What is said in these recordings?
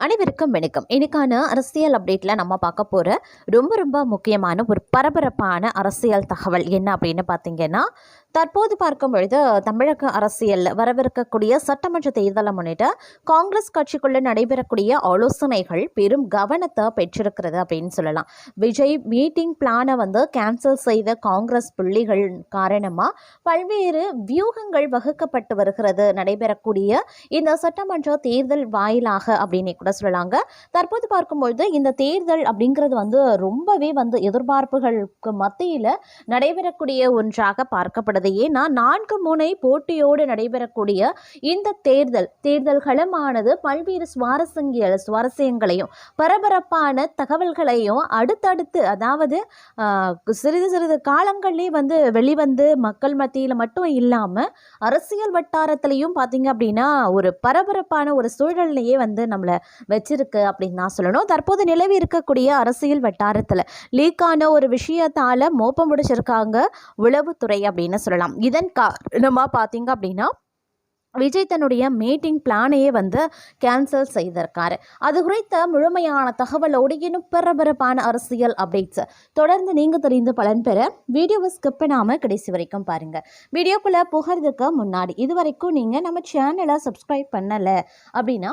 அனைவருக்கும் வணக்கம். இன்னைக்கான அரசியல் அப்டேட்டில் நம்ம பார்க்க போகிற ரொம்ப ரொம்ப முக்கியமான ஒரு பரபரப்பான அரசியல் தகவல் என்ன அப்படின்னு பார்த்தீங்கன்னா தற்போது பார்க்கும் பொழுது தமிழக அரசியலில் வரவிருக்கக்கூடிய சட்டமன்ற தேர்தலை முன்னிட்டு காங்கிரஸ் கட்சிக்குள்ளே நடைபெறக்கூடிய ஆலோசனைகள் பெரும் கவனத்தை பெற்றிருக்கிறது அப்படின்னு சொல்லலாம். விஜய் மீட்டிங் பிளானை வந்து கேன்சல் செய்த காங்கிரஸ் புள்ளிகள் காரணமாக பல்வேறு வியூகங்கள் வகுக்கப்பட்டு வருகிறது. நடைபெறக்கூடிய இந்த சட்டமன்ற தேர்தல் வாயிலாக அப்படின்னு கூட சொல்லலாங்க தற்போது பார்க்கும்பொழுது இந்த தேர்தல் அப்படிங்கிறது வந்து ரொம்பவே வந்து எதிர்பார்ப்புகளுக்கு மத்தியில் நடைபெறக்கூடிய ஒன்றாக பார்க்கப்படுது. ஏன்னா நான்கு முனை போட்டியோடு நடைபெறக்கூடிய இந்த தேர்தல் தேர்தல் களமானது பல்வேறு சுவாரஸ்யங்கள் சுவாரஸ்யங்களையும் பரபரப்பான தகவல்களையும் அடுத்தடுத்து அதாவது சிறிது சிறிது காலங்கள்லேயே வந்து வெளிவந்து மக்கள் மத்தியில் மட்டும் இல்லாமல் அரசியல் வட்டாரத்திலையும் பார்த்தீங்க அப்படின்னா ஒரு பரபரப்பான ஒரு சூழல்லையே வந்து நம்மளை வச்சிருக்கு அப்படின்னு நான் சொல்லணும். தற்போது நிலவி இருக்கக்கூடிய அரசியல் வட்டாரத்தில் லீக்கான ஒரு விஷயத்தால் மோப்பம் முடிச்சிருக்காங்க உளவுத்துறை அப்படின்னு சொல்லலாம். இதன் காரணமாக பார்த்தீங்க அப்படின்னா விஜய் தன்னுடைய மீட்டிங் பிளானையே வந்து கேன்சல் செய்திருக்காரு. அது குறித்த முழுமையான தகவலோடு இன்னும் பரபரப்பான அரசியல் அப்டேட்ஸ் தொடர்ந்து நீங்கள் தெரிந்து பலன் பெற வீடியோவை ஸ்கிப் பண்ணாமல் கடைசி வரைக்கும் பாருங்கள் வீடியோக்குள்ளே புகிறதுக்கு முன்னாடி இது வரைக்கும் நீங்கள் நம்ம சேனலை சப்ஸ்கிரைப் பண்ணலை அப்படின்னா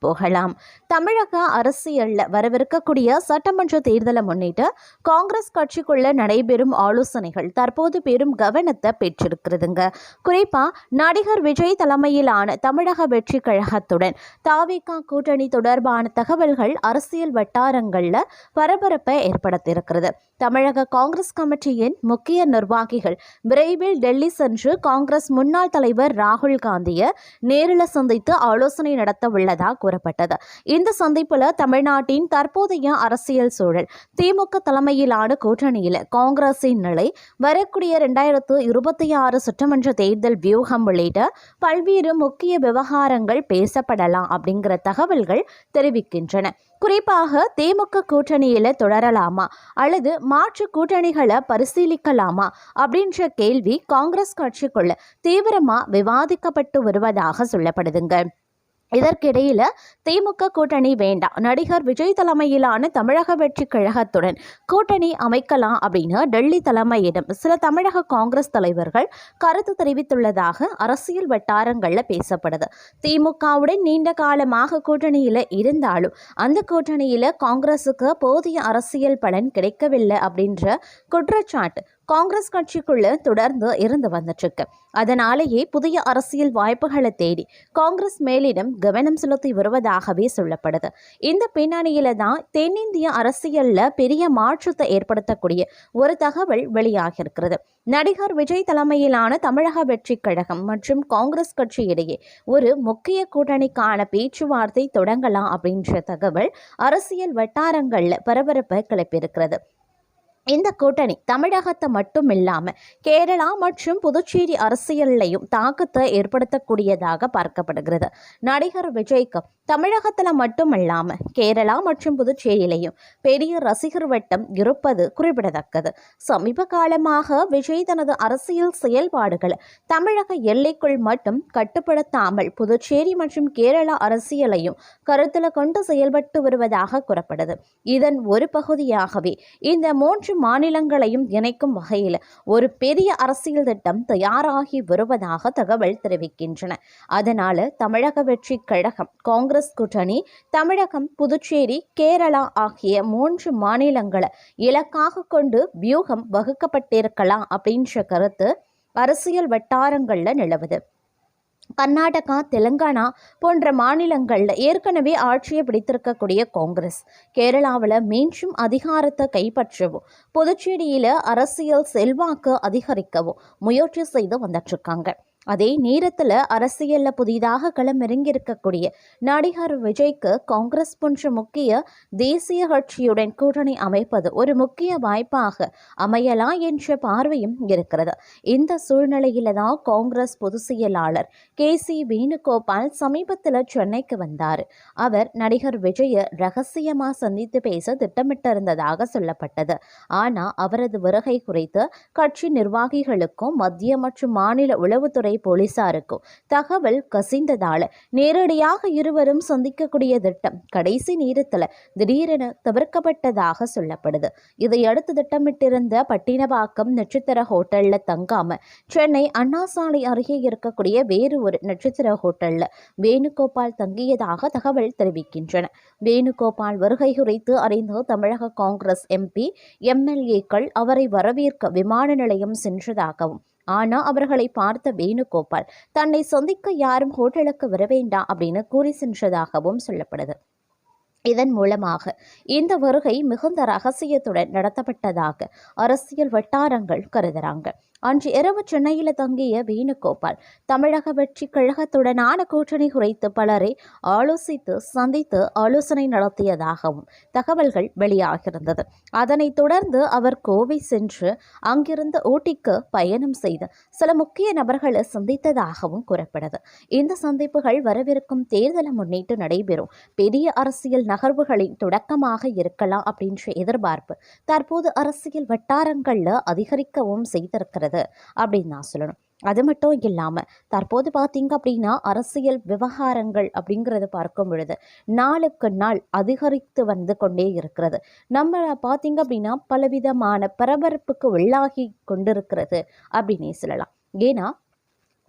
போகலாம். தமிழக அரசியலில் வரவிருக்கக்கூடிய சட்டமன்ற தேர்தலை முன்னிட்டு காங்கிரஸ் கட்சிக்குள்ள நடைபெறும் ஆலோசனைகள் தற்போது பெரும் கவனத்தை பெற்றிருக்கிறதுங்க. குறிப்பாக நடிகர் விஜய் தலைமையிலான தமிழக வெற்றி கழகத்துடன் தாவிகா கூட்டணி தொடர்பான தகவல்கள் அரசியல் வட்டாரங்களில் பரபரப்பை ஏற்படுத்தியிருக்கிறது. தமிழக காங்கிரஸ் கமிட்டியின் முக்கிய நிர்வாகிகள் விரைவில் டெல்லி சென்று காங்கிரஸ் முன்னாள் தலைவர் ராகுல் காந்தியை நேரில் சந்தித்து ஆலோசனை நடத்த உள்ளதாக கூறப்பட்டது. இந்த சந்திப்பில் தமிழ்நாட்டின் தற்போதைய அரசியல் சூழல் திமுக தலைமையிலான கூட்டணியில் காங்கிரஸின் நிலை வரக்கூடிய ரெண்டாயிரத்து இருபத்தி ஆறு சட்டமன்ற தேர்தல் வியூகம் உள்ளிட்ட பல்வேறு முக்கிய விவகாரங்கள் பேசப்படலாம் அப்படிங்கிற தகவல்கள் தெரிவிக்கின்றன. குறிப்பாக திமுக கூட்டணியில் தொடரலாமா அல்லது மாற்று கூட்டணிகளை பரிசீலிக்கலாமா அப்படின்ற கேள்வி காங்கிரஸ் கட்சிக்குள்ள தீவிரமா விவாதிக்கப்பட்டு வருவதாக சொல்லப்படுதுங்க. இதற்கிடையில் திமுக கூட்டணி வேண்டாம். நடிகர் விஜய் தலைமையிலான தமிழக வெற்றி கழகத்துடன் கூட்டணி அமைக்கலாம் அப்படின்னு டெல்லி தலைமையிடம் சில தமிழக காங்கிரஸ் தலைவர்கள் கருத்து தெரிவித்துள்ளதாக அரசியல் வட்டாரங்களில் பேசப்படுது. திமுகவுடன் நீண்ட காலமாக கூட்டணியில் இருந்தாலும் அந்த கூட்டணியில் காங்கிரஸுக்கு போதிய அரசியல் பலன் கிடைக்கவில்லை அப்படின்ற குற்றச்சாட்டு காங்கிரஸ் கட்சிக்குள்ள தொடர்ந்து இருந்து வந்துட்டுருக்கு. அதனாலேயே புதிய அரசியல் வாய்ப்புகளை தேடி காங்கிரஸ் மேலிடம் கவனம் செலுத்தி வருவதாகவே சொல்லப்படுது. இந்த பின்னணியில தான் தென்னிந்திய அரசியல்ல பெரிய மாற்றத்தை ஏற்படுத்தக்கூடிய ஒரு தகவல் வெளியாகியிருக்கிறது. நடிகர் விஜய் தலைமையிலான தமிழக வெற்றி கழகம் மற்றும் காங்கிரஸ் கட்சி இடையே ஒரு முக்கிய கூட்டணிக்கான பேச்சுவார்த்தை தொடங்கலாம் அப்படின்ற தகவல் அரசியல் வட்டாரங்களில் பரபரப்பை கிளப்பியிருக்கிறது. இந்த கூட்டணி தமிழகத்தை மட்டும் இல்லாமல் கேரளா மற்றும் புதுச்சேரி அரசியல்லையும் தாக்கத்தை ஏற்படுத்தக்கூடியதாக பார்க்கப்படுகிறது. நடிகர் விஜய்க்கு தமிழகத்தில் மட்டும் இல்லாமல் கேரளா மற்றும் புதுச்சேரியிலையும் பெரிய ரசிகர் வட்டம் இருப்பது குறிப்பிடத்தக்கது. சமீப காலமாக விஜய் தனது அரசியல் செயல்பாடுகளை தமிழக எல்லைக்குள் மட்டும் கட்டுப்படுத்தாமல் புதுச்சேரி மற்றும் கேரளா அரசியலையும் கருத்தில் கொண்டு செயல்பட்டு வருவதாக கூறப்படுது. இதன் ஒரு பகுதியாகவே இந்த மூன்று மாநிலங்களையும் இணைக்கும் வகையில் ஒரு பெரிய அரசியல் திட்டம் தயாராகி வருவதாக தகவல் தெரிவிக்கின்றன. அதனால தமிழக வெற்றி கழகம் காங்கிரஸ் கூட்டணி தமிழகம் புதுச்சேரி கேரளா ஆகிய மூன்று மாநிலங்களை இலக்காக கொண்டு வியூகம் வகுக்கப்பட்டிருக்கலாம் அப்படின்ற கருத்து அரசியல் வட்டாரங்களில் நிலவுது. கர்நாடகா தெலுங்கானா போன்ற மாநிலங்களில் ஏற்கனவே ஆட்சியை பிடித்திருக்கக்கூடிய காங்கிரஸ். கேரளாவில் மீண்டும் அதிகாரத்தை கைப்பற்றவும் புதுச்சேரியில் அரசியல் செல்வாக்கு அதிகரிக்கவும் முயற்சி செய்து வந்துட்டுருக்காங்க அதே நேரத்தில் அரசியலில் புதிதாக களமிறங்கியிருக்கக்கூடிய நடிகர் விஜய்க்கு காங்கிரஸ் போன்ற முக்கிய தேசிய கட்சியுடன் கூட்டணி அமைப்பது ஒரு முக்கிய வாய்ப்பாக அமையலாம் என்ற பார்வையும் இருக்கிறது. இந்த சூழ்நிலையில தான் காங்கிரஸ் பொதுச் செயலாளர் கே சி வேணுகோபால் சமீபத்தில் சென்னைக்கு வந்தார். அவர் நடிகர் விஜயை ரகசியமாக சந்தித்து பேச திட்டமிட்டிருந்ததாக சொல்லப்பட்டது. ஆனால் அவரது வருகை குறித்து கட்சி நிர்வாகிகளுக்கும் மத்திய மற்றும் மாநில உளவுத்துறை போலீசாருக்கும். தகவல் கசிந்ததால நேரடியாக இருவரும் சந்திக்கக்கூடிய திட்டம் கடைசி நேரத்தில் திடீரென தவிர்க்கப்பட்டதாக சொல்லப்படுது. இதையடுத்து திட்டமிட்டிருந்த பட்டினவாக்கம் நட்சத்திர ஹோட்டல்ல தங்காம சென்னை அண்ணா சாலை அருகே இருக்கக்கூடிய வேறு ஒரு நட்சத்திர ஹோட்டல்ல வேணுகோபால் தங்கியதாக தகவல் தெரிவிக்கின்றன. வேணுகோபால் வருகை குறித்து அறிந்த தமிழக காங்கிரஸ் எம்பி எம்எல்ஏக்கள் அவரை வரவேற்க விமான நிலையம் சென்றதாகவும் ஆனால் அவர்களை பார்த்த வேணுகோபால் தன்னை சந்திக்க யாரும் ஹோட்டலுக்கு வர வேண்டாம் அப்படின்னு கூறி சென்றதாகவும் சொல்லப்படுது. இதன் மூலமாக இந்த வருகை மிகுந்த ரகசியத்துடன் நடத்தப்பட்டதாக அரசியல் வட்டாரங்கள் கருதுறாங்க. அன்று இரவு சென்னையில் தங்கிய வேணுகோபால் தமிழக வெற்றி கழகத்துடனான கூட்டணி குறித்து பலரை ஆலோசித்து சந்தித்து ஆலோசனை நடத்தியதாகவும் தகவல்கள் வெளியாகியிருந்தது. அதனைத் தொடர்ந்து அவர் கோவை சென்று அங்கிருந்து ஊட்டிக்கு பயணம் செய்து சில முக்கிய நபர்களை சந்தித்ததாகவும் கூறப்படுது. இந்த சந்திப்புகள் வரவிருக்கும் தேர்தலை முன்னிட்டு நடைபெறும் பெரிய அரசியல் நகர்வுகளின் தொடக்கமாக இருக்கலாம் அப்படின்ற எதிர்பார்ப்பு தற்போது அரசியல் வட்டாரங்களில் அதிகரிக்கவும் செய்திருக்கிறது அப்படின்னு நான் சொல்லணும். அது மட்டும் இல்லாமல் தற்போது பார்த்தீங்க அப்படின்னா அரசியல் விவகாரங்கள் அப்படிங்கிறத பார்க்கும் பொழுது நாளுக்கு நாள் அதிகரித்து வந்து கொண்டே இருக்கிறது. நம்ம பார்த்தீங்க அப்படின்னா பலவிதமான பரபரப்புக்கு உள்ளாகி கொண்டிருக்கிறது அப்படின்னே சொல்லலாம். ஏன்னா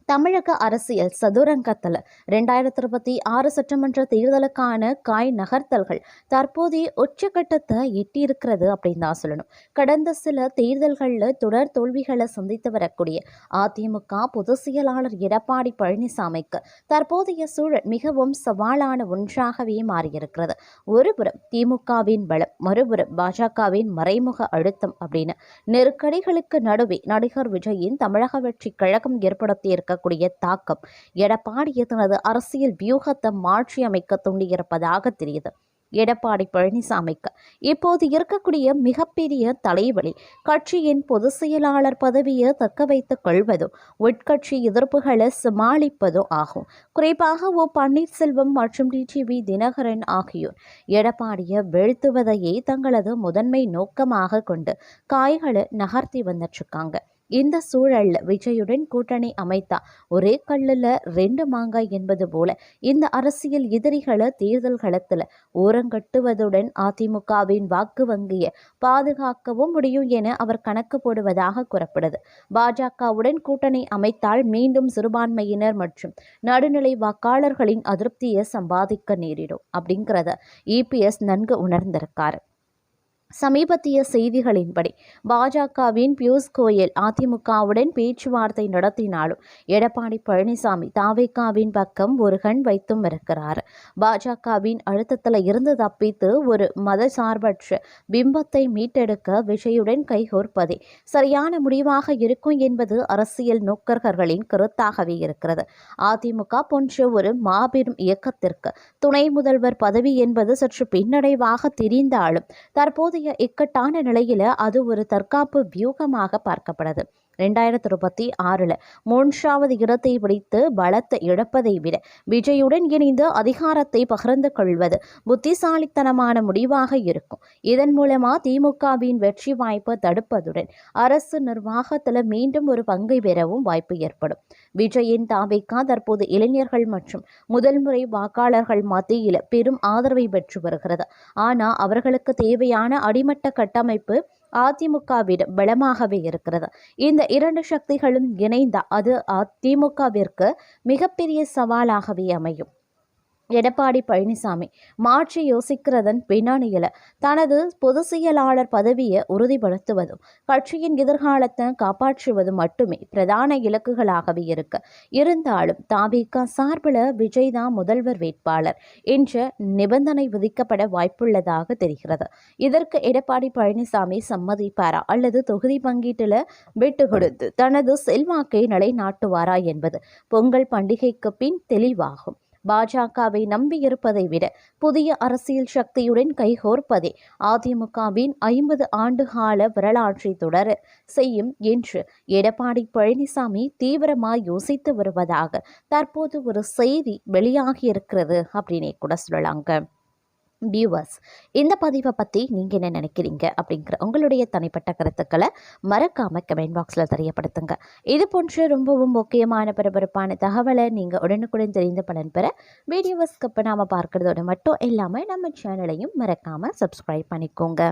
தமிழக அரசியல் சதுரங்கத்தில். ரெண்டாயிரத்தி இருபத்தி ஆறு சட்டமன்ற தேர்தலுக்கான காய் நகர்த்தல்கள் தற்போதைய உச்சகட்டத்தை எட்டியிருக்கிறது அப்படின்னு தான் சொல்லணும். கடந்த சில தேர்தல்களில் தொடர் தோல்விகளை சந்தித்து வரக்கூடிய அதிமுக பொதுச் செயலாளர் எடப்பாடி பழனிசாமிக்கு தற்போதைய சூழல் மிகவும் சவாலான ஒன்றாகவே மாறியிருக்கிறது. ஒருபுறம் திமுகவின் பலம் மறுபுறம் பாஜகவின் மறைமுக அழுத்தம் அப்படின்னு. நெருக்கடிகளுக்கு நடுவே நடிகர் விஜயின் தமிழக வெற்றி கழகம் ஏற்படுத்தியிருக்க ஏற்படக்கூடிய தாக்கம். எடப்பாடியை தனது அரசியல் வியூகத்தை மாற்றி அமைக்க தூண்டியிருப்பதாக தெரியுது. எடப்பாடி பழனிசாமிக்கு இப்போது இருக்கக்கூடிய மிகப்பெரிய தலைவலி கட்சியின் பொதுச் செயலாளர் பதவியை தக்க வைத்துக் கொள்வதும் உட்கட்சி எதிர்ப்புகளை சமாளிப்பதும் ஆகும். குறிப்பாக ஓ பன்னீர்செல்வம் மற்றும் டிடிவி தினகரன் ஆகியோர் எடப்பாடியை வீழ்த்துவதையே தங்களது முதன்மை நோக்கமாக கொண்டு காய்களை நகர்த்தி வந்துட்டு இருக்காங்க. இந்த சூழல்ல விஜயுடன் கூட்டணி அமைத்தா ஒரே கல்லுல ரெண்டு மாங்காய் என்பது போல இந்த அரசியல் எதிரிகளை தேர்தல் களத்துல ஓரங்கட்டுவதுடன் அதிமுகவின் வாக்கு வங்கியை பாதுகாக்கவும் முடியும் என அவர் கணக்கு போடுவதாக கூறப்படுது. பாஜகவுடன் கூட்டணி அமைத்தால் மீண்டும் சிறுபான்மையினர் மற்றும் நடுநிலை வாக்காளர்களின் அதிருப்தியை சம்பாதிக்க நேரிடும் அப்படிங்கிறத இபிஎஸ் நன்கு உணர்ந்திருக்காரு. சமீபத்திய செய்திகளின்படி பாஜகவின் பியூஷ் கோயல் அதிமுகவுடன் பேச்சுவார்த்தை நடத்தினாலும் எடப்பாடி பழனிசாமி தாவேக்காவின் பக்கம் ஒரு கண் வைத்தும் இருக்கிறார். பாஜகவின் அழுத்தத்தில் இருந்து தப்பித்து ஒரு மதசார்பற்ற பிம்பத்தை மீட்டெடுக்க விஜயுடன் கைகோர்ப்பதே சரியான முடிவாக இருக்கும் என்பது அரசியல் நோக்கர்களின் கருத்தாகவே இருக்கிறது. அதிமுக போன்ற ஒரு மாபெரும் இயக்கத்திற்கு துணை முதல்வர் பதவி என்பது சற்று பின்னடைவாக தெரிந்தாலும் தற்போது தற்போதைய இக்கட்டான நிலையில் அது ஒரு தற்காப்பு வியூகமாக பார்க்கப்படுது. ரெண்டாயிரத்தி இருபத்தி ஆறில் மூன்றாவது இடத்தை பிடித்து பலத்தை இழப்பதை விட விஜயுடன் இணைந்து அதிகாரத்தை பகிர்ந்து கொள்வது புத்திசாலித்தனமான முடிவாக இருக்கும். இதன் மூலமா திமுகவின் வெற்றி வாய்ப்பு தடுப்பதுடன் அரசு நிர்வாகத்தில் மீண்டும் ஒரு பங்கை பெறவும் வாய்ப்பு ஏற்படும். விஜயின் தாவைக்கா தற்போது இளைஞர்கள் மற்றும் முதல் முறை வாக்காளர்கள் மத்தியில் பெரும் ஆதரவை பெற்று வருகிறது. ஆனால் அவர்களுக்கு தேவையான அடிமட்ட கட்டமைப்பு அதிமுகவிடம் பலமாகவே இருக்கிறது. இந்த இரண்டு சக்திகளும் இணைந்த அது அதிமுகவிற்கு மிகப்பெரிய சவாலாகவே அமையும். எடப்பாடி பழனிசாமி. மாற்றி யோசிக்கிறதன் பின்னணியில் தனது பொதுச் செயலாளர் பதவியை உறுதிப்படுத்துவதும் கட்சியின் எதிர்காலத்தை காப்பாற்றுவதும் மட்டுமே பிரதான இலக்குகளாகவே இருக்கு. இருந்தாலும் தாபிக சார்பில் விஜய் தான் முதல்வர் வேட்பாளர் என்ற நிபந்தனை விதிக்கப்பட வாய்ப்புள்ளதாக தெரிகிறது. இதற்கு எடப்பாடி பழனிசாமி சம்மதிப்பாரா? அல்லது தொகுதி பங்கீட்டில் விட்டு கொடுத்து தனது செல்வாக்கை நிலைநாட்டுவாரா என்பது பொங்கல் பண்டிகைக்கு பின் தெளிவாகும். பாஜகவை நம்பியிருப்பதை விட புதிய அரசியல் சக்தியுடன் கைகோர்ப்பதே அதிமுகவின் ஐம்பது ஆண்டுகால வரலாற்றை தொடர செய்யும் என்று எடப்பாடி பழனிசாமி தீவிரமாக யோசித்து வருவதாக தற்போது ஒரு செய்தி வெளியாகியிருக்கிறது அப்படின்னே கூட சொல்லலாங்க. வியூவர்ஸ் இந்த பதிவை பற்றி நீங்கள் என்ன நினைக்கிறீங்க அப்படிங்கிற உங்களுடைய தனிப்பட்ட கருத்துக்களை மறக்காமல் கமெண்ட் பாக்ஸில் தெரியப்படுத்துங்க. இது போன்ற ரொம்பவும் முக்கியமான பரபரப்பான தகவலை நீங்கள் உடனுக்குடன் தெரிந்து பலன் பெற வீடியோவை இப்போ நாம் பார்க்குறதோட மட்டும் இல்லாமல் நம்ம சேனலையும் மறக்காமல் சப்ஸ்கிரைப் பண்ணிக்கோங்க.